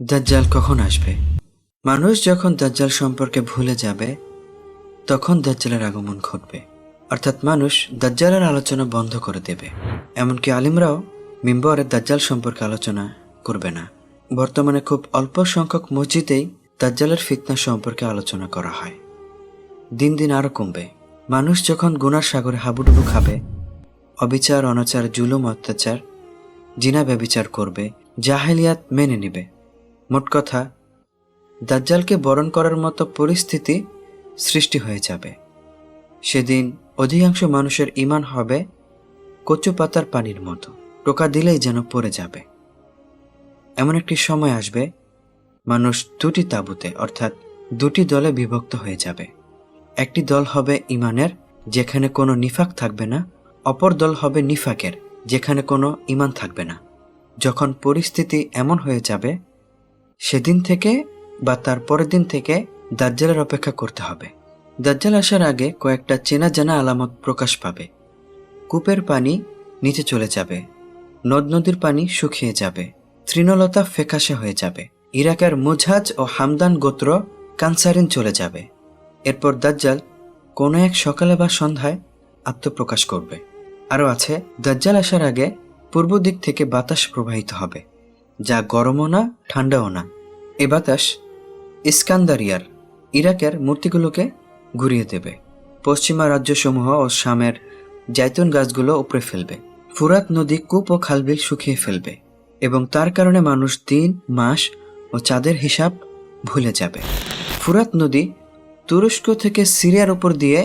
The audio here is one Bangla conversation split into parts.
দাজ্জাল কখন আসবে? মানুষ যখন দাজ্জাল সম্পর্কে ভুলে যাবে, তখন দাজ্জালের আগমন ঘটবে। অর্থাৎ মানুষ দাজ্জালের আলোচনা বন্ধ করে দেবে। এমনকি আলিমরাও মিম্বরে দাজ্জাল সম্পর্কে আলোচনা করবে না। বর্তমানে খুব অল্প সংখ্যক মসজিদেই দাজ্জালের ফিতনা সম্পর্কে আলোচনা করা হয়। দিন দিন আরও কমবে। মানুষ যখন গুনার সাগরে হাবুডুবু খাবে, অবিচার, অনাচার, জুলুম, অত্যাচার, জিনা, ব্যবিচার করবে, জাহেলিয়াত মেনে নেবে। মোট কথা, দাজ্জালকে বরণ করার মতো পরিস্থিতি সৃষ্টি হয়ে যাবে। সেদিন অধিকাংশ মানুষের ইমান হবে কচু পাতার পানির মতো, টোকা দিলেই যেন পড়ে যাবে। এমন একটি সময় আসবে, মানুষ দুটি তাঁবুতে, অর্থাৎ দুটি দলে বিভক্ত হয়ে যাবে। একটি দল হবে ইমানের যেখানে কোনো নিফাক থাকবে না, অপর দল হবে নিফাকের, যেখানে কোনো ইমান থাকবে না। যখন পরিস্থিতি এমন হয়ে যাবে সেদিন থেকে বা তার পরের দিন থেকে দাজ্জালের অপেক্ষা করতে হবে। দাজ্জাল আসার আগে কয়েকটা চেনা জানা আলামত প্রকাশ পাবে। কূপের পানি নিচে চলে যাবে। নদ নদীর পানি শুকিয়ে যাবে। তৃণলতা ফেকাশে হয়ে যাবে। ইরাকের মুঝাজ ও হামদান গোত্র কানসারিন চলে যাবে। এরপর দাজ্জাল কোনো এক সকালে বা সন্ধ্যায় আত্মপ্রকাশ করবে। আরও আছে, দাজ্জাল আসার আগে পূর্ব দিক থেকে বাতাস প্রবাহিত হবে, যা গরমও না, ঠান্ডাও না। এ বাতাস ইস্কান্দারিয়ার, ইরাকের মূর্তিগুলোকে ঘুরিয়ে দেবে। পশ্চিমা রাজ্যসমূহ ও শামের জাইতুন গাছগুলো উপড়ে ফেলবে। ফুরাত নদী কূপ ও খালবিল শুকিয়ে ফেলবে এবং তার কারণে মানুষ দিন, মাস ও চাঁদের হিসাব ভুলে যাবে। ফুরাত নদী তুরস্ক থেকে সিরিয়ার উপর দিয়ে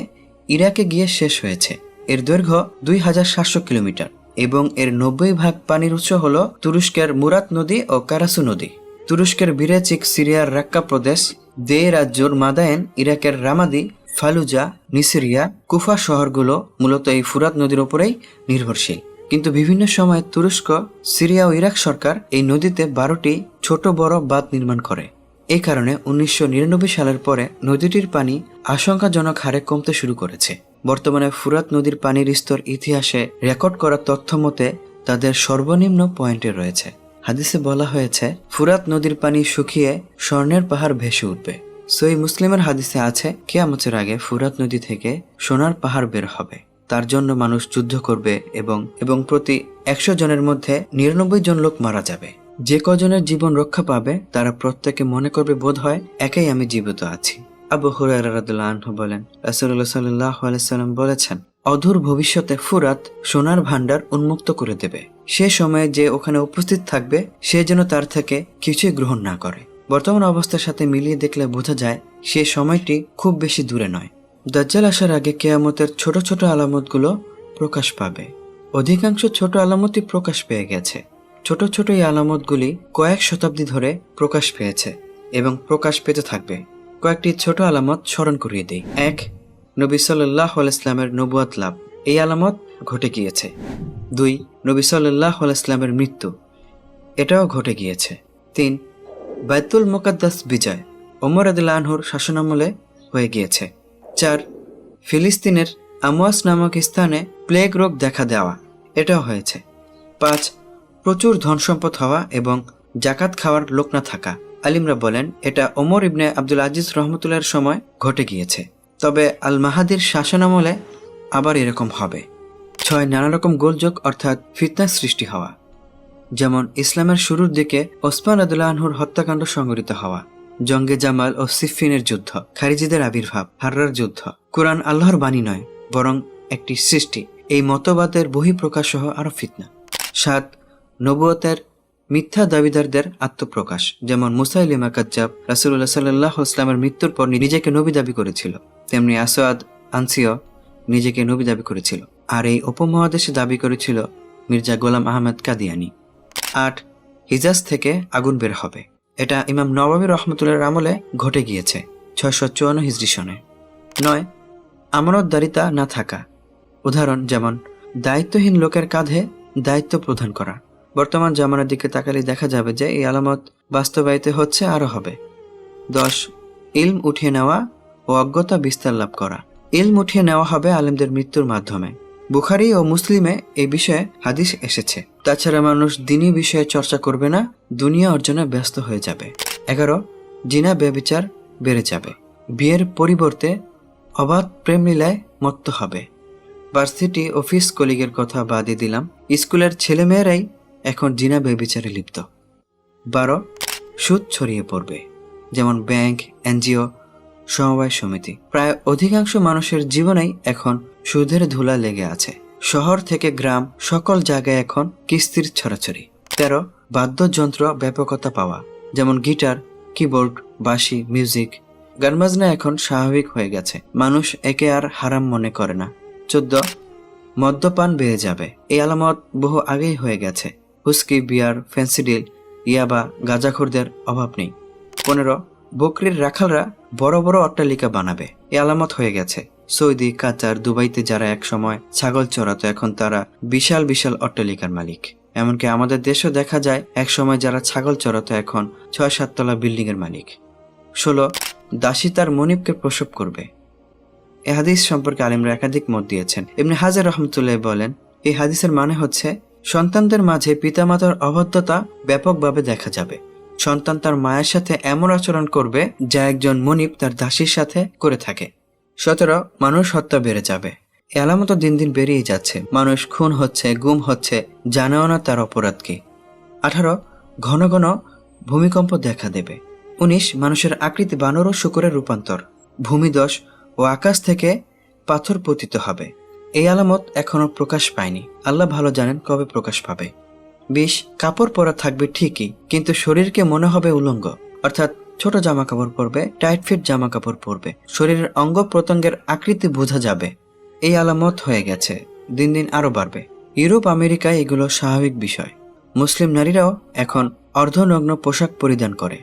ইরাকে গিয়ে শেষ হয়েছে। এর দৈর্ঘ্য দুই হাজার সাতশো কিলোমিটার এবং এর নব্বই ভাগ পানির উৎস হল তুরস্কের মুরাত নদী ও কারাসু নদী। তুরস্কের বিরেচিক সিরিয়ার রাক্কা প্রদেশ, দে রাজ্যর মাদায়েন, ইরাকের রামাদি, ফালুজা, নিসিরিয়া, কুফা শহরগুলো মূলত এই ফুরাত নদীর উপরেই নির্ভরশীল। কিন্তু বিভিন্ন সময় তুরস্ক, সিরিয়া ও ইরাক সরকার এই নদীতে বারোটি ছোট বড় বাঁধ নির্মাণ করে। এই কারণে উনিশশো নিরানব্বই সালের পরে নদীটির পানি আশঙ্কাজনক হারে কমতে শুরু করেছে। বর্তমানে ফুরাত নদীর পানির স্তর ইতিহাসে রেকর্ড করা তথ্য মতে তাদের সর্বনিম্ন পয়েন্টে রয়েছে। হাদিসে বলা হয়েছে, ফুরাত নদীর পানি শুকিয়ে স্বর্ণের পাহাড় ভেসে উঠবে। সই মুসলিমের হাদিসে আছে, কেয়ামতের আগে ফুরাত নদী থেকে সোনার পাহাড় বের হবে। তার জন্য মানুষ যুদ্ধ করবে এবং এবং প্রতি একশো জনের মধ্যে নিরানব্বই জন লোক মারা যাবে। যে কজনের জীবন রক্ষা পাবে, তারা প্রত্যেকে মনে করবে, বোধ হয় একাই আমি জীবিত আছি। আবু আনহু বলেন আলাইহি সাল্লাম বলেছেন অধুর ভবিষ্যতে ফুরাত সোনার ভান্ডার উন্মুক্ত করে দেবে। সে সময়ে যে ওখানে উপস্থিত থাকবে, সে যেন তার থেকে কিছুই গ্রহণ না করে। বর্তমান অবস্থার সাথে মিলিয়ে দেখলে বোঝা যায়, সে সময়টি খুব বেশি দূরে নয়। দাজ্জাল আসার আগে কেয়ামতের ছোট ছোট আলামতগুলো প্রকাশ পাবে। অধিকাংশ ছোট আলামতই প্রকাশ পেয়ে গেছে। ছোট ছোট এই আলামতগুলি কয়েক শতাব্দী ধরে প্রকাশ পেয়েছে এবং প্রকাশ পেতে থাকবে। কয়েকটি ছোট আলামত স্মরণ করিয়ে দেই। এক নবী সাল্লাহ ইসলামের নবুয়াত লাভ। এই আলামত ঘটে গিয়েছে। দুই, নবী সাল্লাহ ইসলামের মৃত্যু। এটাও ঘটে গিয়েছে। তিন, বাইতুল মোকাদ্দাস বিজয়। ওমর আদুল্লা আনহুর শাসনামলে হয়ে গিয়েছে। চার, ফিলিস্তিনের আমোয়াস নামক স্থানে প্লেগ রোগ দেখা দেওয়া। এটাও হয়েছে। পাঁচ, প্রচুর ধন সম্পদ হওয়া এবং জাকাত খাওয়ার লোক না থাকা। আলিমরা বলেন, এটা ওমর ইবনে আব্দুল আজিজ রহমতুল্লাহর সময় ঘটে গিয়েছে। তবে আল মাহাদির শাসনামলে আবার এরকম হবে। ছয় নানা রকম গোলযোগ অর্থাৎ ফিতনা সৃষ্টি হওয়া, যেমন ইসলামের শুরুর দিকে ওসমান আদুল্লাহ আনহুর হত্যাকাণ্ড সংঘটিত হওয়া, জঙ্গে জামাল ও সিফিনের যুদ্ধ, খারিজিদের আবির্ভাব, হাররার যুদ্ধ। কোরআন আল্লাহর বাণী নয়, বরং একটি সৃষ্টি। এই মতবাদের বহিঃপ্রকাশ সহ আরও ফিতনা। সাত, নবুয়তের মিথ্যা দাবিদারদের আত্মপ্রকাশ। যেমন মুসাইলিমা কাজ্জাব রাসুল্লাহ সাল্লাহ ইসলামের মৃত্যুর পর নিজেকে নবী দাবি করেছিল। তেমনি আসোয়াদ আনসিও নিজেকে নবী দাবি করেছিল। আর এই উপমহাদেশে দাবি করেছিল মির্জা গোলাম আহমেদ কাদিয়ানি। আট, হিজাজ থেকে আগুন বের হবে। এটা ইমাম নবাবী রহমতুল্লাহর আমলে ঘটে গিয়েছে ছয়শো চুয়ান্ন হিজরি সনে। নয়, আমানতদারিতা না থাকা। উদাহরণ যেমন, দায়িত্বহীন লোকের কাঁধে দায়িত্ব প্রদান করা। বর্তমান জামানার দিকে তাকালে দেখা যাবে যে এই আলামত বাস্তবায়িত হচ্ছে আরও হবে। দশ, ইলম উঠিয়ে নেওয়া ও অজ্ঞতা বিস্তার লাভ করা। ইলম উঠিয়ে নেওয়া হবে আলেমদের মৃত্যুর মাধ্যমে। বুখারি ও মুসলিমে এই বিষয়ে হাদিস এসেছে। তাছাড়া মানুষ দিনই বিষয়ে চর্চা করবে না, দুনিয়া অর্জনে ব্যস্ত হয়ে যাবে। এগারো, জিনা ব্যবিচার বেড়ে যাবে। বিয়ের পরিবর্তে অবাধ প্রেম লীলায় মত্ত হবে। ভার্সিটি অফিস কলিগের কথা বাদই দিলাম। স্কুলের ছেলেমেয়েরাই এখন জিনা ব্যবিচারে লিপ্ত। বারো, সুদ ছড়িয়ে পড়বে, যেমন ব্যাংক, এনজিও, সমবায় সমিতি। প্রায় অধিকাংশ মানুষের জীবনেই এখন সুদের ধুলা লেগে আছে। শহর থেকে গ্রাম, সকল জায়গায় এখন কিস্তির ছড়াছড়ি। তেরো, বাদ্যযন্ত্র ব্যাপকতা পাওয়া, যেমন গিটার, কিবোর্ড, বাঁশি, মিউজিক। গান বাজনা এখন স্বাভাবিক হয়ে গেছে। মানুষ একে আর হারাম মনে করে না। চোদ্দ, মদ্যপান বেড়ে যাবে। এই আলামত বহু আগেই হয়ে গেছে। হুস্কি, বিয়ার ফেন্সিডিল ইয়াবা গাঁজাখোরদের অভাব নেই। পনেরো, বকরির রাখালরা বড় বড় অট্টালিকা বানাবে। এ আলামত হয়ে গেছে। সৌদি, কাতার, দুবাইতে যারা এক সময় ছাগল চড়াতো, এখন তারা বিশাল বিশাল অট্টালিকার মালিক। এমনকি আমাদের দেশেও দেখা যায় এক সময় যারা ছাগল চড়াতো, এখন ছয় সাততলা বিল্ডিং এর মালিক। ষোলো, দাসী তার মনিবকে প্রসব করবে। এ হাদিস সম্পর্কে আলিমরা একাধিক মত দিয়েছেন। এমনি হাজার রহমতুল্লাহ বলেন এই হাদিসের মানে হচ্ছে সন্তানদের মাঝে পিতামাতার অবাধ্যতা ব্যাপকভাবে দেখা যাবে। সন্তান তার মায়ের সাথে এমন আচরণ করবে যা একজন মনিব তার দাসীর সাথে করে থাকে। সতেরো, মানুষ হত্যা বেড়ে যাবে। এ আলামত দিন দিন বেরিয়ে যাচ্ছে। মানুষ খুন হচ্ছে, গুম হচ্ছে, জানেও না তার অপরাধ কি। আঠারো, ঘন ঘন ভূমিকম্প দেখা দেবে। উনিশ, মানুষের আকৃতি বানর ও শুকুরের রূপান্তর। ভূমিদশ ও আকাশ থেকে পাথর পতিত হবে। এই আলামত এখনও প্রকাশ পায়নি। আল্লাহ ভালো জানেন কবে প্রকাশ পাবে। বিশ কাপড় পরা থাকবে ঠিকই, কিন্তু শরীরকে মনে হবে উলঙ্গ। অর্থাৎ ছোট জামা কাপড় পরবে টাইট ফিট জামা কাপড় পরবে। শরীরের অঙ্গ প্রত্যঙ্গের আকৃতি বোঝা যাবে। এই আলামত হয়ে গেছে। দিন দিন আরও বাড়বে। ইউরোপ আমেরিকায় এগুলো স্বাভাবিক বিষয়। মুসলিম নারীরাও এখন অর্ধনগ্ন পোশাক পরিধান করে।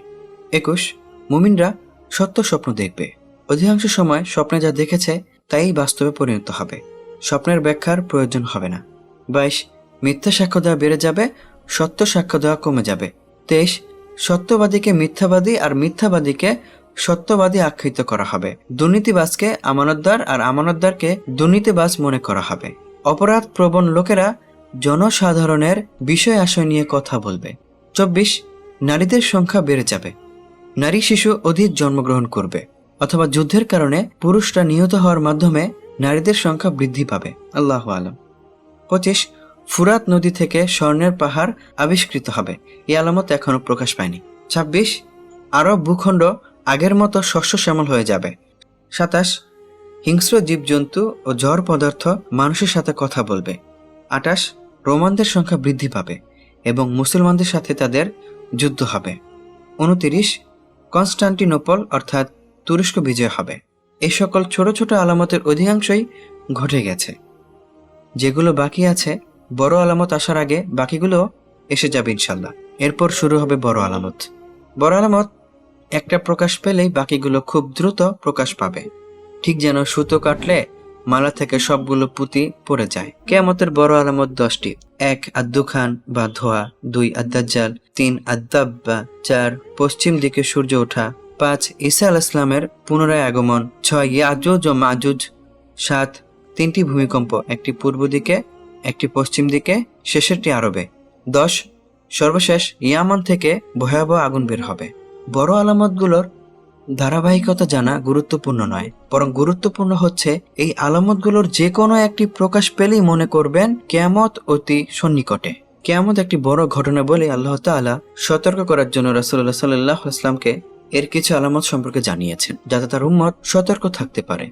একুশ, মুমিনরা সত্য স্বপ্ন দেখবে। অধিকাংশ সময় স্বপ্নে যা দেখেছে, তাই বাস্তবে পরিণত হবে। স্বপ্নের ব্যাখ্যার প্রয়োজন হবে না। বাইশ, মিথ্যা সাক্ষ্য দেওয়া বেড়ে যাবে, সত্য সাক্ষ্য দেওয়া কমে যাবে। তেইশ, সত্যবাদীকে মিথ্যাবাদী আর মিথ্যাবাদীকে সত্যবাদী আখ্যায়িত করা হবে। দুর্নীতিবাজকে আমানতদার আর আমানতদারকে দুর্নীতিবাজ মনে করা হবে। অপরাধ প্রবণ লোকেরা জনসাধারণের বিষয় আশয় নিয়ে কথা বলবে। চব্বিশ, নারীদের সংখ্যা বেড়ে যাবে। নারী শিশু অধিক জন্মগ্রহণ করবে অথবা যুদ্ধের কারণে পুরুষরা নিহত হওয়ার মাধ্যমে নারীদের সংখ্যা বৃদ্ধি পাবে। আল্লাহ আলম। পঁচিশ, ফুরাত নদী থেকে স্বর্ণের পাহাড় আবিষ্কৃত হবে। এই আলামত এখনও প্রকাশ পায়নি। ছাব্বিশ আরব ভূখণ্ড আগের মতো শস্য শ্যামল হয়ে যাবে। সাতাশ, হিংস্র জীবজন্তু ও ঝড় পদার্থ মানুষের সাথে কথা বলবে। আটাশ রোমানদের সংখ্যা বৃদ্ধি পাবে এবং মুসলমানদের সাথে তাদের যুদ্ধ হবে। উনতিরিশ, কনস্টান্টিনোপল অর্থাৎ তুরস্ক বিজয় হবে। এই সকল ছোট ছোট আলামতের অধিকাংশই ঘটে গেছে। যেগুলো বাকি আছে, বড় আলামত আসার আগে বাকিগুলো এসে যাবে ইনশাল্লাহ এরপর শুরু হবে বড় আলামত। বড় আলামত একটা প্রকাশ পেলেই বাকিগুলো খুব দ্রুত প্রকাশ পাবে। ঠিক যেন সুতো কাটলে মালা থেকে সবগুলো পুঁতি পড়ে যায়। কেয়ামতের বড় আলামত দশটি। এক আদ্দুখান বা ধোয়া, দুই আদাজ্জাল তিন আদাব্বা চার পশ্চিম দিকে সূর্য ওঠা পাঁচ ঈসা আল ইসলামের পুনরায় আগমন। ছয় ইয়াজুজ ও মাজুজ। সাত, তিনটি ভূমিকম্প, একটি পূর্ব দিকে, একটি পশ্চিম দিকে, শেষেরটি আরবে। দশ, সর্বশেষ ইয়ামান থেকে ভয়াবহ আগুন বের হবে। বড় আলামতগুলোর ধারাবাহিকতা জানা গুরুত্বপূর্ণ নয়, বরং গুরুত্বপূর্ণ হচ্ছে এই আলামতগুলোর যে কোনো একটি প্রকাশ পেলেই মনে করবেন কেয়ামত অতি সন্নিকটে। কেয়ামত একটি বড় ঘটনা বলে আল্লাহ তাআলা সতর্ক করার জন্য রাসুল্লাহ সাল্লাহ ইসলামকে এর কিছু আলামত সম্পর্কে জানিয়েছেন, যাতে তার উম্মত সতর্ক থাকতে পারে।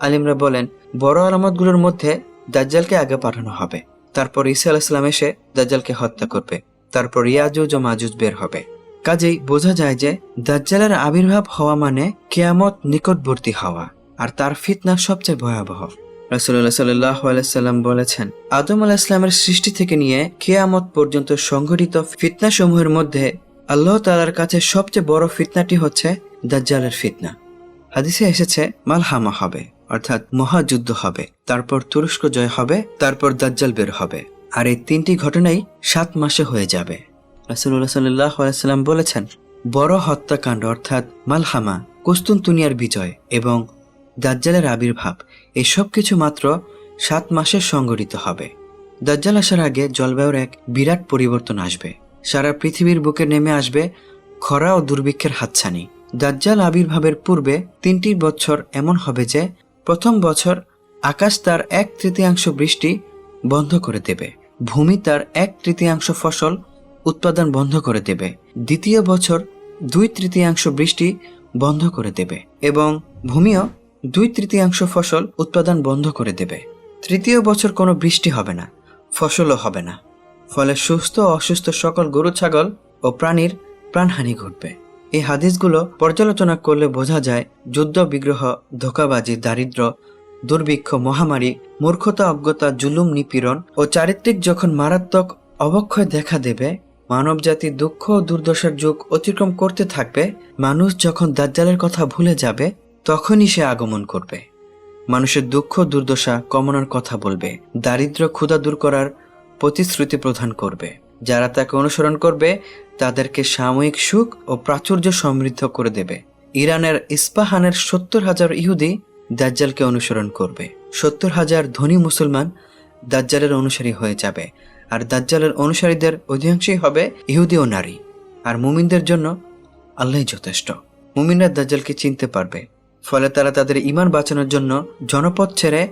আলিমরা বলেন, বড় আলামতগুলোর মধ্যে দাজ্জালকে আগে পাঠানো হবে, তারপর ঈসা আলাহিসাম এসে দাজ্জালকে হত্যা করবে, তারপর ইয়াজুজ ও মাজুজ বের হবে। কাজেই বোঝা যায় যে, দাজ্জালের আবির্ভাব হওয়া মানে কেয়ামত নিকটবর্তী হওয়া, আর তার ফিতনা সবচেয়ে ভয়াবহ। রাসুল্লাহ সাল্লাহ বলেছেন, আদম আলাহ ইসলামের সৃষ্টি থেকে নিয়ে কেয়ামত পর্যন্ত সংঘটিত ফিতনা সমূহের মধ্যে আল্লাহ তালার কাছে সবচেয়ে বড় ফিতনাটি হচ্ছে দাজ্জালের ফিতনা। হাদিসে এসেছে, মালহামা হবে, অর্থাৎ মহাযুদ্ধ হবে, তারপর তুরস্ক জয় হবে, তারপর দাজ্জাল বের হবে। আর এই তিনটি ঘটনাই সাত মাসে হয়ে যাবে। রাসুল্লাহ বলেছেন, বড় হত্যাকাণ্ড অর্থাৎ মালহামা, কুস্তুনতুনিয়ার বিজয় এবং দাজ্জালের আবির্ভাব এসব কিছু মাত্র সাত মাসে সংগঠিত হবে। দাজ্জাল আসার আগে জলবায়ুর এক বিরাট পরিবর্তন আসবে। সারা পৃথিবীর বুকে নেমে আসবে খরা ও দুর্ভিক্ষের হাতছানি। দাজ্জাল আবির্ভাবের পূর্বে তিনটি বছর এমন হবে যে, প্রথম বছর আকাশ তার এক তৃতীয়াংশ বৃষ্টি বন্ধ করে দেবে, ভূমি তার এক তৃতীয়াংশ ফসল উৎপাদন বন্ধ করে দেবে, দ্বিতীয় বছর দুই তৃতীয়াংশ বৃষ্টি বন্ধ করে দেবে এবং ভূমিও দুই তৃতীয়াংশ ফসল উৎপাদন বন্ধ করে দেবে। তৃতীয় বছর কোনো বৃষ্টি হবে না, ফসলও হবে না। ফলে সুস্থ অসুস্থ সকল গরু, ছাগল ও প্রাণীর প্রাণহানি ঘটবে। এই হাদিসগুলো পর্যালোচনা করলে বোঝা যায়, যুদ্ধ, বিগ্রহ, ধোকাবাজি, দারিদ্র, দুর্ভিক্ষ, মহামারী, মূর্খতা, অজ্ঞতা, জুলুম, নিপীড়ন ও চারিত্রিক যখন মারাত্মক অবক্ষয় দেখা দেবে, মানবজাতি দুঃখ ও দুর্দশার যুগ অতিক্রম করতে থাকবে, মানুষ যখন দাজ্জালের কথা ভুলে যাবে, তখনই সে আগমন করবে। মানুষের দুঃখ দুর্দশা কমানোর কথা বলবে দারিদ্র ক্ষুধা দূর করার প্রতিশ্রুতি প্রদান করবে। যারা তাকে অনুসরণ করবে, তাদেরকে সাময়িক সুখ ও প্রাচুর্য সমৃদ্ধ করে দেবে। ইরানের ইস্পাহানের সত্তর হাজার ইহুদি দাজ্জালকে অনুসরণ করবে। সত্তর হাজার ধনী মুসলমান দাজ্জালের অনুসারী হয়ে যাবে, আর দাজ্জালের অনুসারীদের অধিকাংশই হবে ইহুদি ও নারী, আর মুমিনদের জন্য আল্লাহই যথেষ্ট। মুমিনরা দাজ্জালকে চিনতে পারবে, ফলে তারা তাদের ইমান বাঁচানোর জন্য জনপথ ছেড়ে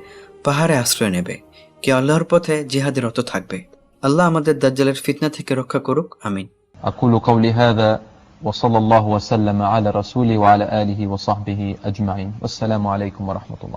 পাহাড়ে আশ্রয় নেবে। কে আল্লাহর পথে জিহাদে রত থাকবে আল্লাহ আমাদের দাজ্জালের ফিতনা থেকে রক্ষা করুক আমিন أقول قولي هذا وصلى الله وسلم على رسوله وعلى آله وصحبه أجمعين والسلام عليكم ورحمة الله